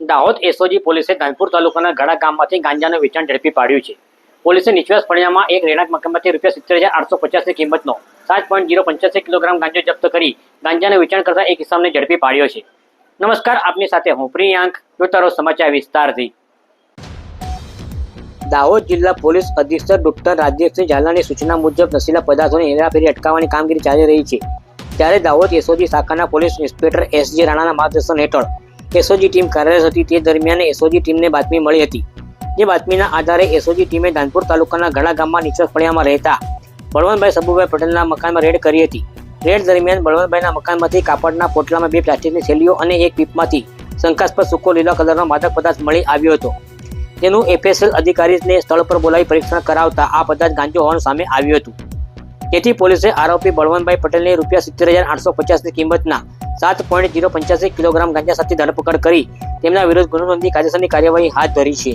Dahod SOG પોલીસે ધાનપુર તાલુકાના ગડા ગામમાંથી ગાંજાનું વેચાણ ઝડપી પાડ્યું છે. પોલીસે નિશ્વાસ ફળિયામાં એક રહેણાંક મકાનમાંથી રૂપિયા સિત્તેર હજાર આઠસો પચાસની કિંમતનો સાત પોઈન્ટ જીરો પંચ્યાસી કિલોગ્રામ ગાંજો જપ્ત કરી ગાંજાનું વેચાણ કરતા એક કિસ્સાને ઝડપી પાડ્યો છે. નમસ્કાર, આપની સાથે હું પ્રિયાંક જોતા રહો સમાચાર વિસ્તારથી. દાહોદ જિલ્લા પોલીસ અધિક્ષક ડોક્ટર રાજેશસિંહ ઝાલાની સૂચના મુજબ નશીલા પદાર્થોની હેરાફેરી અટકાવવાની કામગીરી ચાલી રહી છે. ત્યારે દાહોદ એસઓજી શાખાના પોલીસ ઇન્સ્પેક્ટર એસ જે રાણાના માર્ગદર્શન હેઠળ એસઓજી ટીમ કાર્યરત હતી. તે દરમિયાન એસઓજી ટીમને બાતમી મળી હતી. જે બાતમીના આધારે એસઓજી ટીમે ધાનપુર તાલુકાના ઘણા ગામમાં નિશ્વાસ ફળિયામાં રહેતા બળવંતભાઈ સબુભાઈ પટેલના મકાનમાં રેડ કરી હતી. રેડ દરમિયાન બળવંતભાઈના મકાનમાંથી કાપડના પોટલામાં બે પ્લાસ્ટિકની થેલીઓ અને એક પીપમાંથી શંકાસ્પદ સૂકો લીલા કલરનો માદક પદાર્થ મળી આવ્યો હતો. તેનું એફએસએલ અધિકારીને સ્થળ પર બોલાવી પરીક્ષણ કરાવતા આ પદાર્થ ગાંજો હોવાનું સામે આવ્યું હતું. તેથી પોલીસે આરોપી બળવંતભાઈ પટેલને રૂપિયા સિત્તેર હજાર આઠસો પચાસની કિંમતના સાત પોઈન્ટ જીરો પંચ્યાસી કિલોગ્રામ ગાંજા સાથે ધરપકડ કરી તેમના વિરુદ્ધ ગુનો નોંધી કાયદેસરની કાર્યવાહી હાથ ધરી છે.